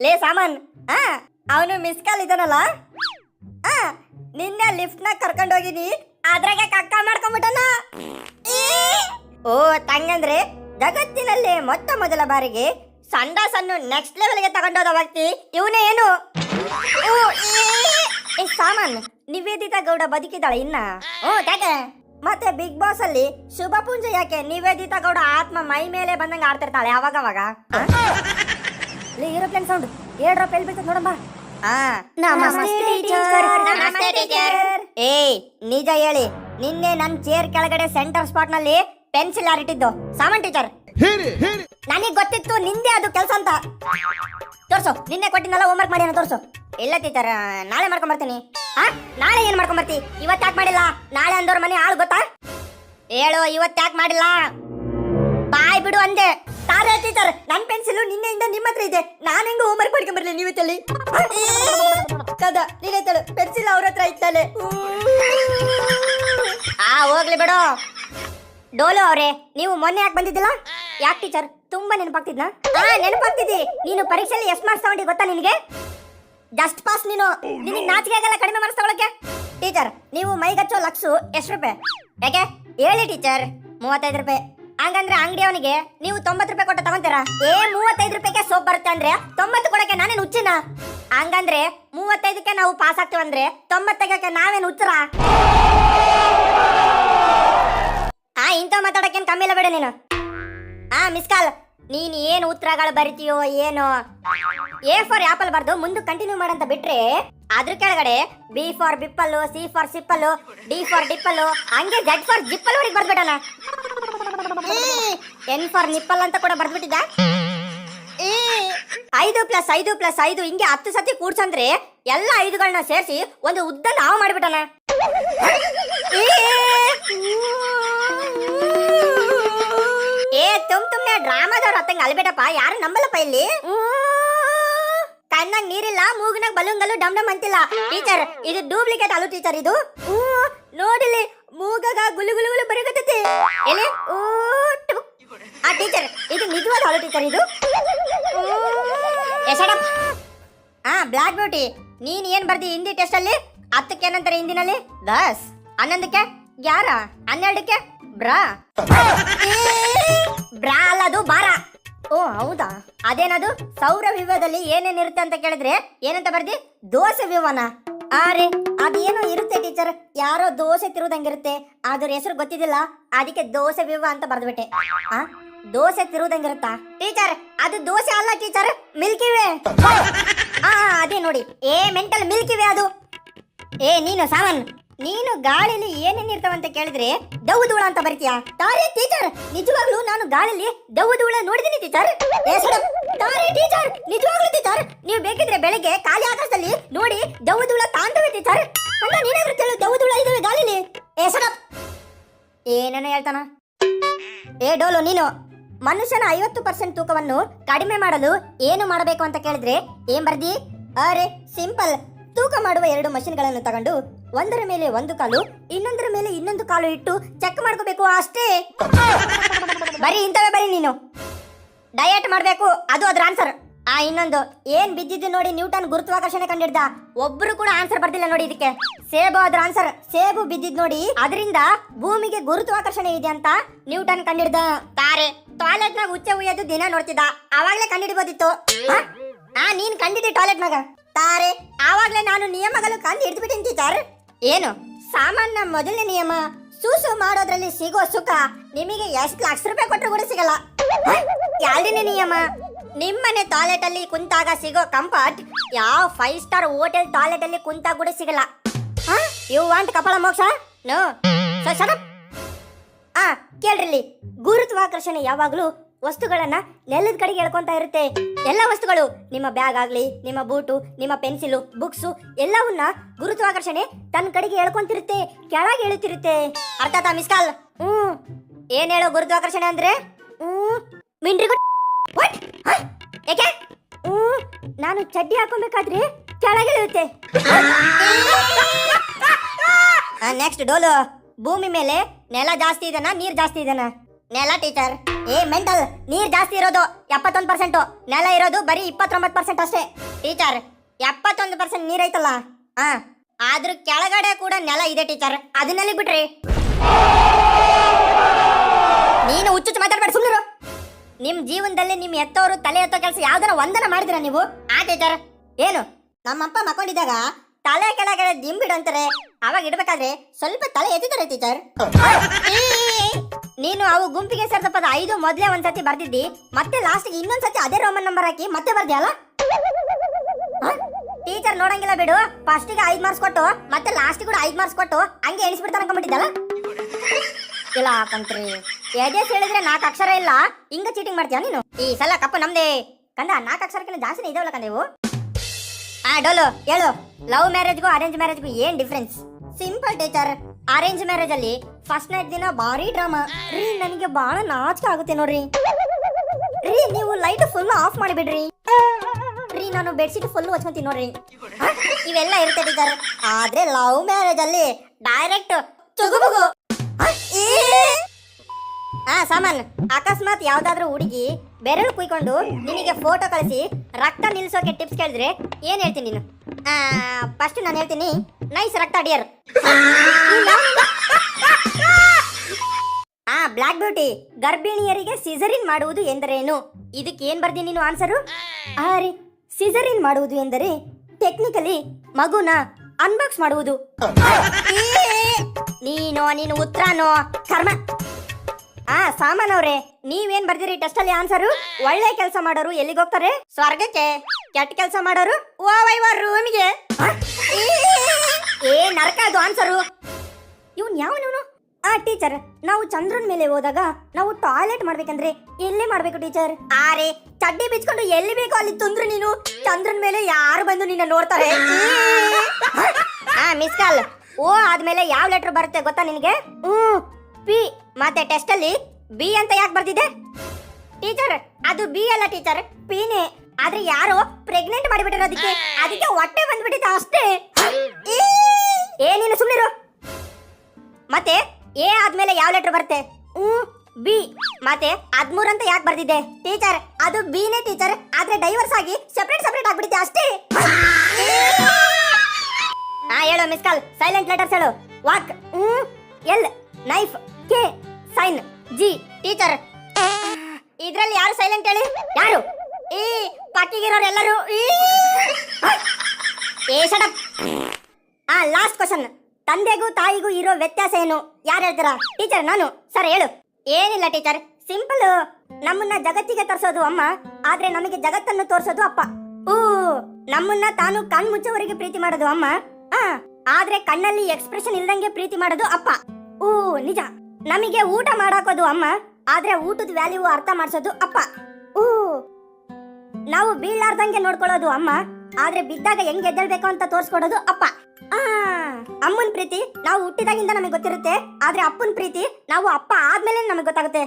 ಲೇ ಸಾಮಾನ್, ಆ, ಅವನು ಮಿಸ್ ಕಾಲ್ ಇದಾನಲ್ಲ ಹಾ ನಿನ್ನೆ ಲಿಫ್ಟ್ ನಾಗ ಕರ್ಕೊಂಡು ಹೋಗಿನಿ ಅದ್ರಾಗೆ ಕಕ್ಕ ಮಾಡ್ಕೊಂಡ್ಬಿಟ್ಟನ ಓ, ತಂಗಂದ್ರೆ ಜಗತ್ತಿನಲ್ಲಿ ಮೊತ್ತ ಮೊದಲ ಬಾರಿಗೆ ಸಂಡ ಸಣ್ಣ ನೆಕ್ಸ್ಟ್ ಲೆವೆಲ್ಗೆ ತಗೊಂಡೋದ ವ್ಯಕ್ತಿ ಇವನೇ ಏನು? ಸಾಮಾನ್, ನಿವೇದಿತಾ ಗೌಡ ಬದುಕಿದಾಳೆ ಇನ್ನ. ಓ ಮತ್ತೆ ಬಿಗ್ ಬಾಸ್ ಅಲ್ಲಿ ಶುಭ ಪೂಂಜೆ ಯಾಕೆ ನಿವೇದಿತಾ ಗೌಡ ಆತ್ಮ ಮೈ ಮೇಲೆ ಬಂದಂಗ ಆಡ್ತಿರ್ತಾಳೆ ಅವಾಗ ಏರೋಪ್ಲೇನ್ ಸೌಂಡ್ ಏರ್ ಡ್ರಾಪ್ ಎಲ್ಲಿ ಬೀಳ್ತದೆ ನೋಡಮ್ಮ. ನಮಸ್ತೆ ಟೀಚರ್. ನಮಸ್ತೆ ಟೀಚರ್ ಏಯ್ ನಿಜ ಹೇಳಿ. ನಿನ್ನೆ ನನ್ ಚೇರ್ ಕೆಳಗಡೆ ಸೆಂಟರ್ ಸ್ಪಾಟ್ನಲ್ಲಿ ಪೆನ್ಸಿಲ್ ಯಾರಿಟ್ಟಿದ್ದು ಸಾಮಾನ್ ಟೀಚರ್ ನನಗ್ ಗೊತ್ತಿತ್ತು ನಿಂದೆ ಅದು ಕೆಲಸ ಅಂತ. ತೋರ್ಸು ನಿನ್ನೆ ಕೊಟ್ಟಿನಲ್ಲ ಹೋಮ್ವರ್ಕ್ ಮಾಡಿ ತೋರ್ಸು. ಇಲ್ಲ ಟೀಚರ್ ನಾಳೆ ಮಾಡ್ಕೊಂಡ್ ಬರ್ತೀನಿ. ಹಾ ನಾಳೆ ಏನ್ ಮಾಡ್ಕೊಂಡ್ ಬರ್ತಿ? ಇವತ್ತು ಯಾಕೆ ಮಾಡಿಲ್ಲ? ನಾಳೆ ಅಂದವ್ರ ಮನೆ ಆಳು ಗೊತ್ತಾ? ಹೇಳು ಇವತ್ತು ಯಾಕೆ ಮಾಡಿಲ್ಲ? ಬಾಯ್ ಬಿಡು ಅಂದೆ. ತಾರೆ ಟೀಚರ್ ನನ್ ಪೆನ್ಸಿಲ್ ನಿನ್ನೆಯಿಂದ ನಿಮ್ಮ ಹತ್ರ ಇದೆ. ನಾನು ಹೆಂಗ ಹೋಮ್ವರ್ಕ್ ಮಾಡ್ಕೊಂಡ್ ಬರ್ಲಿ ನೀವು ತಳಿ. ಕದ ನೀನೇ ತಳು. ಪೆನ್ಸಿಲ್ ಅವ್ರ ಹತ್ರ ಇತ್ತಲೆ ಆ ಹೋಗ್ಲಿ ಬಿಡು. ಡೋಲು ಅವ್ರೆ ನೀವು ಮೊನ್ನೆ ಯಾಕೆ ಬಂದಿದ್ದಿಲ್ಲ? ಯಾಕೆ ಟೀಚರ್? ತುಂಬಾ ನೆನಪಾಗ್ತಿದ್ನಾ? ಹಾ ನೆನಪಾಗ್ತಿದ್ದಿ. ನೀನು ಪರೀಕ್ಷೆಯಲ್ಲಿ ಎಷ್ಟು ಮಾರ್ಕ್ಸ್ ತಗೊಂಡಿ ಗೊತ್ತಾ ನಿನಗೆ? ಜಸ್ಟ್ ಪಾಸ್ ನೀನು. ನಿನ್ನ ನಾಚಿಕೆ ಆಗಲ್ಲ ಕಡಿಮೆ ಮಾರ್ಕ್ಸ್ ತಗೊಳಕ್ಕೆ. ಟೀಚರ್ ನೀವು ಮೈಗಚ್ಚೋ ಲಕ್ಷು ಎಷ್ಟು ರೂಪಾಯಿ? ಯಾಕೆ? ಹೇಳಿ ಟೀಚರ್ ಮೂವತ್ತೈದು ರೂಪಾಯಿ. ಹಂಗಂದ್ರೆ ಅಂಗಡಿಯವನಿಗೆ ನೀವು ತೊಂಬತ್ತು ರೂಪಾಯಿ ಕೊಟ್ಟು ತಗೊಂತೀರಾ? ಏ, ಮೂವತ್ತೈದು ರೂಪಾಯಿಗೆ ಸೋಪ್ ಬರುತ್ತೆ ಅಂದ್ರೆ ತೊಂಬತ್ತು ಕೊಡಕ್ಕೆ ನಾನೇನು ಹುಚ್ಚಿನ? ಹಂಗಂದ್ರೆ ಮೂವತ್ತೈದಕ್ಕೆ ನಾವು ಪಾಸ್ ಆಗ್ತೀವಂದ್ರೆ ತೊಂಬತ್ತೈದಕ್ಕೆ ನಾವೇನು ಹುಚ್ಚರ? ಆ ಇಂಥ ಮಾತಾಡಕ್ಕೇನು ಕಮ್ಮಿ ಇಲ್ಲ ಬೇಡ ನೀನು. ಆ ಮಿಸ್ ಕಾಲ್ ನೀನ್ ಏನು ಉತ್ತರಗಳು ಬರಿತೀಯೋ ಏನೋ? ಎ ಫಾರ್ ಆಪಲ್ ಬರ್ದು ಮುಂದೆ ಕಂಟಿನ್ಯೂ ಮಾಡಂತ ಬಿಟ್ರೆ ಅದ್ರ ಕೆಳಗಡೆ ಬಿ ಫಾರ್ ಬಿಪ್ಪಲ್ಲು ಸಿ ಫಾರ್ ಸಿಪ್ಪಲ್ಲು ಡಿ ಫಾರ್ ಡಿಪ್ಪಲ್ಲು, ಹಂಗೆ ಜಡ್ ಫಾರ್ ಜಿಪ್ಪಲ್ ವರೆಗೆ ಬರ್ದ್ಬಿಟ್ಟಣ ಎನ್ ಫಾರ್ ನಿಪ್ಪಲ್ ಅಂತ ಕೂಡ ಬರ್ದ್ಬಿಟ್ಟಿದ್ದ? ಐದು ಪ್ಲಸ್ ಐದು ಪ್ಲಸ್ ಐದು ಹಿಂಗೆ ಹತ್ತು ಸತಿ ಕೂಡ್ಸಂದ್ರೆ ಎಲ್ಲ ಐದುಗಳನ್ನ ಸೇರಿಸಿ ಒಂದು ಉದ್ದ ನಾವು ಮಾಡಿಬಿಟ್ಟಣ ಏ ತುಮ್ ತುಮ್ನೆ ಡ್ರಾಮಾದವ್ರು ಹತ್ತಂಗ ಅಲ್ಬೇಡಪ್ಪ, ಯಾರು ನಂಬಲ್ಲಪ್ಪ ಇಲ್ಲಿ? ಕಣ್ಣಾಗ ನೀರಿಲ್ಲ, ಮೂಗಿನಾಗ ಬಲೂನ್ಗಲ್ಲು ಡಮ್ ಡಮ್ ಅಂತಿಲ್ಲ. ಟೀಚರ್ ಇದು ಡೂಪ್ಲಿಕೇಟ್ ಅಲು ಟೀಚರ್ ಇದು. ನೋಡಿಲಿ ಮೂಗಾಗ ಗುಲು ಗುಲು ಗುಲು ಬರಗತ್ತೈತಿ ಎಲ್ಲಿ? ಇದು ನಿಜವಾದ ಹಾಲು ಟೀಚರ್ ಇದು ಹಾ ಬ್ಲಾಕ್ ಬ್ಯೂಟಿ ನೀನ್ ಏನ್ ಬರ್ದಿ ಹಿಂದಿ ಟೆಸ್ಟ್ ಅಲ್ಲಿ? ಹತ್ತಕ್ಕೆ ಏನಂತಾರೆ ಹಿಂದಿನಲ್ಲಿ? ದಸ್ ಹನ್ನೊಂದಕ್ಕೆ? ಯಾರ? ಹನ್ನೆರಡಕ್ಕೆ? ಬ್ರಾ. ಬ್ರಾ ಅಲ್ಲದು ಬಾರ. ಓ, ಹೌದಾ? ಅದೇನದು? ಸೌರ ವ್ಯೂಹದಲ್ಲಿ ಏನೇನಿರುತ್ತೆ ಅಂತ ಕೇಳಿದ್ರೆ ಏನಂತ ಬರ್ದಿ? ದೋಸೆ ವ್ಯೂಹನ ಅರೆ ಅದೇನೋ ಇರುತ್ತೆ ಟೀಚರ್? ಯಾರೋ ದೋಸೆ ತಿರುವುದಂಗಿರುತ್ತೆ ಅದ್ರ ಹೆಸರು ಗೊತ್ತಿದ್ದಿಲ್ಲ. ಅದಕ್ಕೆ ದೋಸೆ ವಿವ ಅಂತ ಬರ್ದ್ಬಿಟ್ಟೆ. ಆ, ದೋಸೆ ತಿರುವುದಂಗಿರುತ್ತಾ ಟೀಚರ್, ಅದು ದೋಸೆ ಅಲ್ಲ ಟೀಚರ್, ಮಿಲ್ಕಿ ವೇ. ಆ, ಅದೇ ನೋಡಿ. ಏ, ಮೆಂಟಲ್ ಮಿಲ್ಕಿ ವೇ ಅದು. ಏ, ನೀನು ಸಾಮನ್ ನೀನು ಗಾಳಿಲಿ ಏನೇನ್ ಇರ್ತಾವಂತ ಕೇಳಿದ್ರೆ ಧೂಳ ಅಂತ ಬರ್ತೀಯಾ? ತಾರೆ ಟೀಚರ್ ನಿಜವಾಗ್ಲೂ ನಾನು ಗಾಳಿಲಿ ಧೂಳ ನೋಡಿದೀನಿ ಟೀಚರ್ ತಾರೆ ಟೀಚರ್ ನಿಜವಾಗ್ಲೂ ಟೀಚರ್ ನೀವು ಬೇಕಿದ್ರೆ ಬೆಳಗ್ಗೆ ಖಾಲಿ ಆಕಾಶದಲ್ಲಿ ನೋಡಿ ಧೂಳ ತಾಂತವೆ ಟೀಚರ್ ಅಣ್ಣ, ನೀನಾದ್ರೂ ಕೇಳು ಇದಾವೆ ಗಾಳಿಲಿ. ಸಡಪ್ ಏನೇನೋ ಹೇಳ್ತಾನ. ಏ, ಡೋಲು, ನೀನು ಮನುಷ್ಯನ ಐವತ್ತು ಪರ್ಸೆಂಟ್ ತೂಕವನ್ನು ಕಡಿಮೆ ಮಾಡಲು ಏನು ಮಾಡಬೇಕು ಅಂತ ಕೇಳಿದ್ರೆ ಏನ್ ಬರ್ದಿ? ಅರೆ ಸಿಂಪಲ್ ತೂಕ ಮಾಡುವ ಎರಡು ಮಷಿನ್ಗಳನ್ನು ತಗೊಂಡು ಒಂದರ ಮೇಲೆ ಒಂದು ಕಾಲು ಇನ್ನೊಂದರ ಮೇಲೆ ಇನ್ನೊಂದು ಕಾಲು ಇಟ್ಟು ಚೆಕ್ ಮಾಡ್ಕೋಬೇಕು ಅಷ್ಟೇ. ಬರೀ ಇಂಥವೇ ಬರೀ ನೀನು. ಡಯಟ್ ಮಾಡಬೇಕು ಅದು ಅದ್ರ ಆನ್ಸರ್ ಆ ಇನ್ನೊಂದು ಏನ್ ಬಿದ್ದಿದ್ದು ನೋಡಿ ನ್ಯೂಟನ್ ಗುರುತ್ವಾಕರ್ಷಣೆ ಕಂಡಿಡ್ದ? ಒಬ್ರು ಕೂಡ ಆನ್ಸರ್ ಬರ್ತಿಲ್ಲ ನೋಡಿ ಇದಕ್ಕೆ. ಸೇಬು ಅದ್ರ ಆನ್ಸರ್ ಸೇಬು ಬಿದ್ದಿದ್ ನೋಡಿ ಅದರಿಂದ ಭೂಮಿಗೆ ಗುರುತ್ವಾಕರ್ಷಣೆ ಇದೆ ಅಂತ ನ್ಯೂಟನ್ ಕಂಡಿಡ್ದ. ತಾರೆ ಟಾಯ್ಲೆಟ್ ನಾಗ ಉಚ್ಚ ಉಯ್ಯೋದು ದಿನ ನೋಡ್ತಿದ್ದ. ಅವಾಗ್ಲೇ ಕಂಡಿಡ್ಬೋದಿತ್ತು? ಆ ನೀನ್ ಕಂಡಿದ್ದಿ ಟಾಯ್ಲೆಟ್ ನಾಗ ತಾರೆ ಆವಾಗ್ಲೇ ನಾನು ನಿಯಮಗಳು ಕಂಡು ಹಿಡಿದ್ಬಿಟ್ಟಿನಿ ಟೀಚರ್ ಏನು? ಸಾಮಾನ್ಯ ಮೊದಲನೇ ನಿಯಮ, ಸೂಸು ಮಾಡೋದ್ರಲ್ಲಿ ಸಿಗೋ ಸುಖ ನಿಮಗೆ ಎಷ್ಟು ಲಕ್ಷ ರೂಪಾಯಿ ಕೊಟ್ಟರು ಕೂಡ ಸಿಗಲ್ಲ? ಎರಡನೇ ನಿಯಮ, ನಿಮ್ಮನೆ ಟಾಯ್ಲೆಟ್ ಅಲ್ಲಿ ಕುಂತಾಗ ಸಿಗೋ ಕಂಫರ್ಟ್ ಯಾವ ಫೈವ್ ಸ್ಟಾರ್ ಹೋಟೆಲ್ ಟಾಯ್ಲೆಟ್ ಅಲ್ಲಿ ಕುಂತಾಗ ಕೂಡ ಸಿಗಲ್ಲ. ಯು ವಾಂಟ್ ಕಪಾಳ ಮೋಕ್ಷ? ನೋ ಸೊ ಶಟ್ ಆ, ಕೇಳ್ರಿಲ್ಲಿ, ಗುರುತ್ವಾಕರ್ಷಣೆ ಯಾವಾಗಲೂ ವಸ್ತುಗಳನ್ನ ನೆಲದ ಕಡೆಗೆ ಎಳ್ಕೊಂತ ಇರುತ್ತೆ. ಎಲ್ಲ ವಸ್ತುಗಳು, ನಿಮ್ಮ ಬ್ಯಾಗ್ ಆಗ್ಲಿ, ನಿಮ್ಮ ಬೂಟು, ನಿಮ್ಮ ಪೆನ್ಸಿಲು, ಬುಕ್ಸು, ಎಲ್ಲವನ್ನ ಗುರುತ್ವಾಕರ್ಷಣೆ ತನ್ನ ಕಡೆಗೆ ಎಳ್ಕೊಂತಿರುತ್ತೆ, ಕೆಳಗೆ ಎಳುತ್ತಿರುತ್ತೆ ಅರ್ಥ ಆತಾ ಮಿಸ್ ಕಾಲ್? ಹ್ಮ್ ಏನ್ ಹೇಳೋ ಗುರುತ್ವಾಕರ್ಷಣೆ ಅಂದ್ರೆ? ಹ್ಮ್ ಹ್ಮ್ ನಾನು ಚಡ್ಡಿ ಹಾಕೊಬೇಕಾದ್ರೆ ಕೆಳಗೆ ಇಳುತ್ತೆ ನೆಕ್ಸ್ಟ್ ಡೋಲು. ಭೂಮಿ ಮೇಲೆ ನೆಲ ಜಾಸ್ತಿ ಇದನ್ನ ನೀರ್ ಜಾಸ್ತಿ ಇದನ್ನ ನೆಲ ಟೀಚರ್ ಏ, ಮೆಂಟಲ್, ನೀರ್ ಜಾಸ್ತಿ ಇರೋದು ಎಪ್ಪತ್ತೊಂದು ಪರ್ಸೆಂಟ್ ನೆಲ ಇರೋದು ಬರೀ ಇಪ್ಪತ್ತೊಂಬತ್ತು ಪರ್ಸೆಂಟ್ ಅಷ್ಟೇ. ಟೀಚರ್, ಎಪ್ಪತ್ತೊಂದು ಪರ್ಸೆಂಟ್ ನೀರೈತಲ್ಲ ಹಾ ಆದ್ರೂ ಕೆಳಗಡೆ ಕೂಡ ನೆಲ ಇದೆ ಟೀಚರ್. ಅದನ್ನೆಲ್ಲಿ ಬಿಟ್ರಿ? ನೀನು ಹುಚ್ಚುಚ್ಚು ಮಾತಾಡ್ಬೇಡ ಸುಮ್ಮನಿರು ನಿಮ್ ಜೀವನದಲ್ಲಿ ನಿಮ್ ಎತ್ತೋರು, ತಲೆ ಎತ್ತೋ ಕೆಲಸ ಯಾವ್ದಾರ ಒಂದನ ಮಾಡಿದಿರ ನೀವು? ಆ, ಟೀಚರ್. ಏನು? ನಮ್ಮಪ್ಪ ಮಕ್ಕೊಂಡಿದ್ದಾಗ ತಲೆ ಕೆಳಗಡೆ ದಿಂಬಿಡು ಅಂತಾರೆ. ಅವಾಗ ಇಡ್ಬೇಕಾದ್ರೆ ಸ್ವಲ್ಪ ತಲೆ ಎತ್ತಿದ್ದಾರೆ, ಟೀಚರ್. ನೀನು ಅವು ಗುಂಪಿಗೆ ಸೇರ್ದ ಪದ ಐದು ಮೊದಲೇ ಒಂದ್ಸತಿ ಬರ್ದಿದ್ದಿ, ಮತ್ತೆ ಲಾಸ್ಟ್ ಇನ್ನೊಂದ್ಸತಿ ಅದೇ ರೋಮನ್ ನಂಬರ್ ಹಾಕಿ ಮತ್ತೆ ಬರ್ದಿಯಲ್ಲ ಟೀಚರ್ ನೋಡಂಗಿಲ್ಲ ಬಿಡು. ಫಸ್ಟ್ಗೆ ಐದ್ ಮಾರ್ಕ್ಸ್ ಕೊಟ್ಟು, ಮತ್ತೆ ಲಾಸ್ಟ್ ಕೂಡ ಐದ್ ಮಾರ್ಕ್ಸ್ ಕೊಟ್ಟು ಹಂಗೆ ಎಣಿಸ್ಬಿಡ್ತಾರ ಅನ್ಕೊಂಡ್ಬಿಟ್ಟಿದ್ದಲ್ಲ? ಇಲ್ಲ ಕಂತ್ರಿ. ಎದೆ ಹೇಳಿದ್ರೆ ನಾಲ್ಕು ಅಕ್ಷರ ಇಲ್ಲ. ಹಿಂಗ ಚೀಟಿಂಗ್ ಮಾಡ್ತೀಯ ನೀನು? ಈ ಸಲ ಕಪ್ಪ ನಮ್ದೇ. ಕಂದ, ನಾಲ್ಕು ಅಕ್ಷರಕ್ಕಿಂತ ಜಾಸ್ತಿನೇ ಇದಾವಲ್ಲ ಕಂದೇವು ಆ, ಡೋಲು, ಹೇಳು. ಲವ್ ಮ್ಯಾರೇಜ್ಗೂ ಅರೇಂಜ್ ಮ್ಯಾರೇಜ್ಗೂ ಏನ್ difference simple teacher arrange marriage ಅಲ್ಲಿ ಫಸ್ಟ್ ನೈಟ್ ದಿನ ಭಾರಿ ಡ್ರಾಮಾ ರೀ, ನನಗೆ ಬಹಳ ನಾಚಿಕೆ ಆಗುತ್ತೆ ನೋಡ್ರಿ. ರೀ, ನೀವು ಲೈಟ್ ಫುಲ್ ಆಫ್ ಮಾಡಿಬಿಡ್ರಿ. ರೀ, ನಾನು ಬೆಡ್ಶೀಟ್ ಫುಲ್ ಹಚ್ಕೊಂತೀನಿ ನೋಡ್ರಿ. ಇವೆಲ್ಲ ಇರುತ್ತೆ ಸರ್ ಆದ್ರೆ ಲವ್ ಮ್ಯಾರೇಜ್ ಅಲ್ಲಿ ಡೈರೆಕ್ಟ್ ಚುಗುಬುಗು. ಆ, ಸಾಮಾನ್, ಅಕಸ್ಮಾತ್ ಯಾವ್ದಾದ್ರೂ ಹುಡುಗಿ ಬೆರಳು ಕುಯ್ಕೊಂಡು ನಿನಗೆ ಫೋಟೋ ಕಳಿಸಿ, ರಕ್ತ ನಿಲ್ಸೋಕೆ ಟಿಪ್ಸ್ ಕೇಳಿದ್ರೆ ಏನ್ ಹೇಳ್ತೀನಿ ನೀನು? ಫಸ್ಟ್ ನಾನು ಹೇಳ್ತೀನಿ ನೈಸ್ ರಕ್ತ ಡಿಯರ್ ಆ ಬ್ಲಾಕ್ ಬ್ಯೂಟಿ ಗರ್ಭಿಣಿಯರಿಗೆ ಸಿಸರಿನ್ ಮಾಡುವುದು ಎಂದರೇನು? ಇದಕ್ಕೆ ಏನ್ ಬರ್ದಿ ನೀನು ಆನ್ಸರು ಆ ರೀ ಸಿಸರಿನ್ ಮಾಡುವುದು ಎಂದರೆ ಟೆಕ್ನಿಕಲಿ ಮಗುನ ಅನ್ಬಾಕ್ಸ್ ಮಾಡುವುದು. ನೀನು ನೀನು ಉತ್ತರನೋ, ಕರ್ಮ. ಆ ಸಾಮಾನ್ ಅವ್ರೆ ನೀವೇನ್ ಬರ್ದಿರಿ ಟೆಸ್ಟ್ ಅಲ್ಲಿ ಆನ್ಸರ್ ಒಳ್ಳೆ ಕೆಲಸ ಮಾಡೋರು ಎಲ್ಲಿಗೆ ಹೋಗ್ತಾರೆ? ಸ್ವರ್ಗಕ್ಕೆ. ಕೆಟ್ಟ ಕೆಲಸ ಮಾಡೋರು ರೂಮಿಗೆ. ಏ, ನರಕ ಅದು ಆನ್ಸರು ಇವ್ನ್ ಯಾವನವನು ಆ ಟೀಚರ್ ನಾವು ಚಂದ್ರನ್ ಮೇಲೆ ಹೋದಾಗ ನಾವು ಟಾಯ್ಲೆಟ್ ಮಾಡ್ಬೇಕಂದ್ರೆ ಎಲ್ಲಿ ಮಾಡ್ಬೇಕು ಟೀಚರ್ ಆರೆ ಚಡ್ಡಿ ಬಿಚ್ಕೊಂಡು ಎಲ್ಲಿ ಬೇಕೋ ಅಲ್ಲಿ ತುಂದ್ರು ನೀನು. ಚಂದ್ರನ್ ಮೇಲೆ ಯಾರು ಬಂದು ನಿನ್ನ ನೋಡ್ತಾರೆ? ಮಿಸ್ ಕಾಲ್ ಓ, ಆದ್ಮೇಲೆ ಯಾವ ಲೆಟರ್ ಬರುತ್ತೆ ಗೊತ್ತಾ ನಿನಗೆ? ಹ್ಮ್. ಪಿ ಮತ್ತೆ ಟೆಸ್ಟ್ ಅಲ್ಲಿ ಬಿ ಅಂತ ಯಾಕೆ ಬರ್ದಿದೆ? ಟೀಚರ್ ಅದು ಬಿ ಅಲ್ಲ ಟೀಚರ್ ಪಿನೇ. ಆದ್ರೆ ಯಾರೋ ಪ್ರೆಗ್ನೆಂಟ್ ಮಾಡಿಬಿಟ್ಟಿರೋ ಅದಕ್ಕೆ ಅದಕ್ಕೆ ಹೊಟ್ಟೆ ಬಂದ್ಬಿಟ್ಟಿದೆ ಅಷ್ಟೇ. ಏನಿಲ್ಲ ಸುಮ್ಮನಿರು ಮತ್ತೆ ಎ ಆದ್ಮೇಲೆ ಯಾವ ಲೆಟರ್ ಬರುತ್ತೆ? ಹ್ಮ್ ಬಿ. ಮತ್ತೆ ಹದ್ಮೂರ್ ಅಂತ ಯಾಕೆ ಬರ್ದಿದೆ? ಟೀಚರ್ ಅದು ಬಿನೇ ಟೀಚರ್ ಆದ್ರೆ ಡೈವರ್ಸ್ ಆಗಿ ಸೆಪರೇಟ್ ಸೆಪರೇಟ್ ಆಗ್ಬಿಟ್ಟಿದೆ ಅಷ್ಟೇ. ಹಾ ಹೇಳು ಮಿಸ್ ಕಾಲ್ ಸೈಲೆಂಟ್ ಲೆಟರ್ಸ್ ಹೇಳು. ವಾಕ್ ಹ್ಮ್ L knife K, sign, G, teacher. ಇದ್ರಲ್ಲಿ ಯಾರು ಸೈಲೆಂಟ್ ಹೇಳಿ? ಯಾರು? ಈ ಪಕ್ಕಿಗಿರೋರು ಎಲ್ಲರೂ ಏ ಆ ಲಾಸ್ಟ್ ಕ್ವಶನ್ ತಂದೆಗೂ ತಾಯಿಗೂ ಇರೋ ವ್ಯತ್ಯಾಸ ಏನು? ಯಾರು ಹೇಳ್ತೀರಾ? ಟೀಚರ್, ನಾನು. ಸರ್, ಹೇಳು. ಏನಿಲ್ಲ, ಟೀಚರ್. ಸಿಂಪಲ್ ನಮ್ಮನ್ನ ಜಗತ್ತಿಗೆ ತೋರಿಸೋದು ಅಮ್ಮ, ಆದ್ರೆ ನಮಗೆ ಜಗತ್ತನ್ನು ತೋರಿಸೋದು ಅಪ್ಪ. ಓ ನಮ್ಮನ್ನ ತಾನು ಕಣ್ ಮುಚ್ಚವರಿಗೆ ಪ್ರೀತಿ ಮಾಡೋದು ಅಮ್ಮ. ಆದ್ರೆ ಕಣ್ಣಲ್ಲಿ ಎಕ್ಸ್ಪ್ರೆಷನ್ ಇಲ್ದಂಗೆ ಪ್ರೀತಿ ಮಾಡೋದು ಅಪ್ಪ. ಓ ನಿಜ. ನಮಗೆ ಊಟ ಮಾಡಾಕೋದು ಅಮ್ಮ ಆದ್ರೆ ಊಟದ ವ್ಯಾಲ್ಯೂ ಅರ್ಥ ಮಾಡಿಸೋದು ಅಪ್ಪ. ಊ ನಾವು ಬೀಳಾರ್ದಂಗೆ ನೋಡ್ಕೊಳ್ಳೋದು ಅಮ್ಮ ಆದ್ರೆ ಬಿದ್ದಾಗ ಹೆಂಗ್ ಎದ್ದೇಳ್ಬೇಕು ಅಂತ ತೋರಿಸ್ಕೊಡೋದು ಅಪ್ಪ. ಆ. ಅಮ್ಮನ್ ಪ್ರೀತಿ ನಾವು ಹುಟ್ಟಿದಾಗಿಂದ ನಮಗೆ ಗೊತ್ತಿರುತ್ತೆ ಆದ್ರೆ ಅಪ್ಪನ್ ಪ್ರೀತಿ ನಾವು ಅಪ್ಪ ಆದ್ಮೇಲೆ ನಮಗೆ ಗೊತ್ತಾಗುತ್ತೆ.